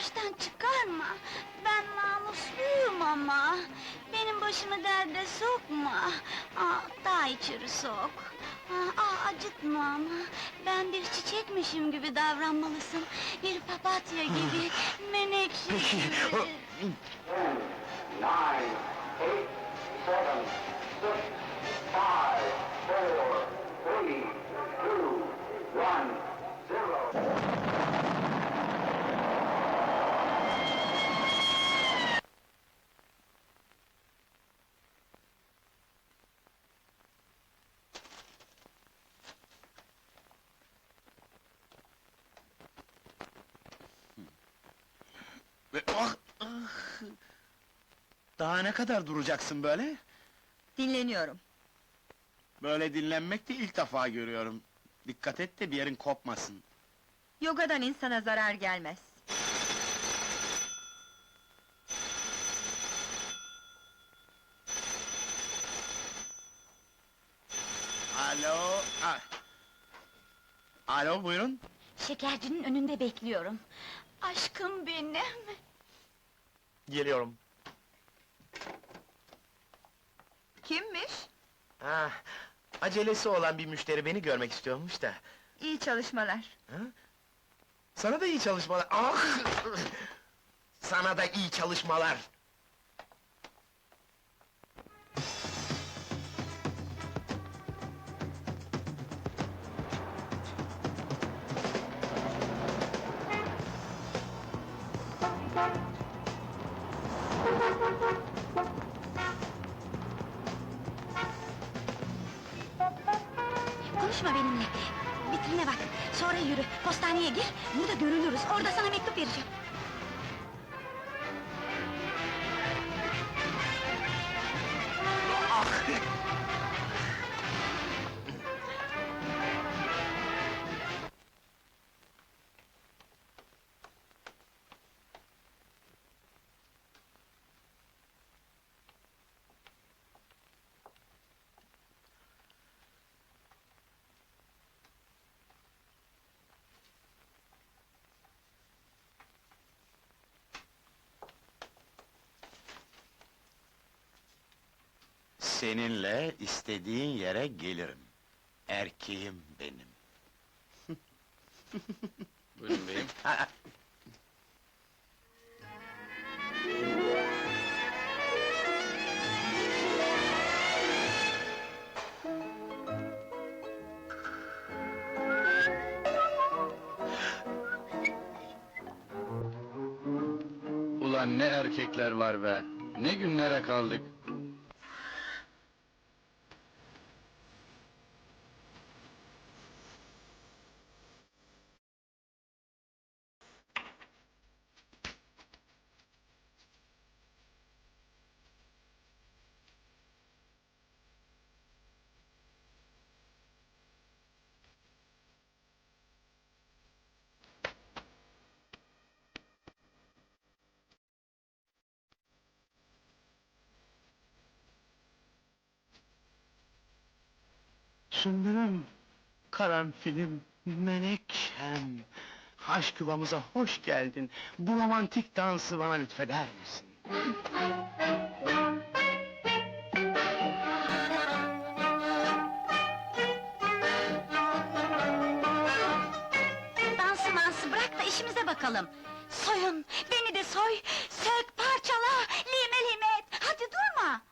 baştan çıkarma. Ben namusluyum ama. Benim başımı derde sokma. Aa, daha içeri sok. Aa, aa, acıtma ama. Ben bir çiçekmişim gibi davranmalısın. Bir papatya gibi, menekşe gibi. Ve- Ah, ah! Daha ne kadar duracaksın böyle? Dinleniyorum. Böyle dinlenmek de ilk defa görüyorum. Dikkat et de bir yerin kopmasın. Yogadan insana zarar gelmez. Alo, ah. Alo, buyurun. Şekercinin önünde bekliyorum. Aşkım benim. Geliyorum. Kimmiş? Ha, acelesi olan bir müşteri beni görmek istiyormuş da. İyi çalışmalar. Sana da iyi çalışmalar. Ah! Sana da iyi çalışmalar. Konuşma benimle. Vitrine bak. Sonra yürü. Postaneye gir. Burada görünürüz. Orada sana mektup vereceğim. Seninle istediğin yere gelirim. Erkeğim benim. Buyurun beyim. Ulan ne erkekler var be! Ne günlere kaldık! Sümbülüm, karanfilim, menekşem... Aşk yuvamıza hoş geldin. Bu romantik dansı bana lütfeder misin? Dansı mansı bırak da işimize bakalım. Soyun, beni de soy, sök, parçala, lime lime et. Hadi durma!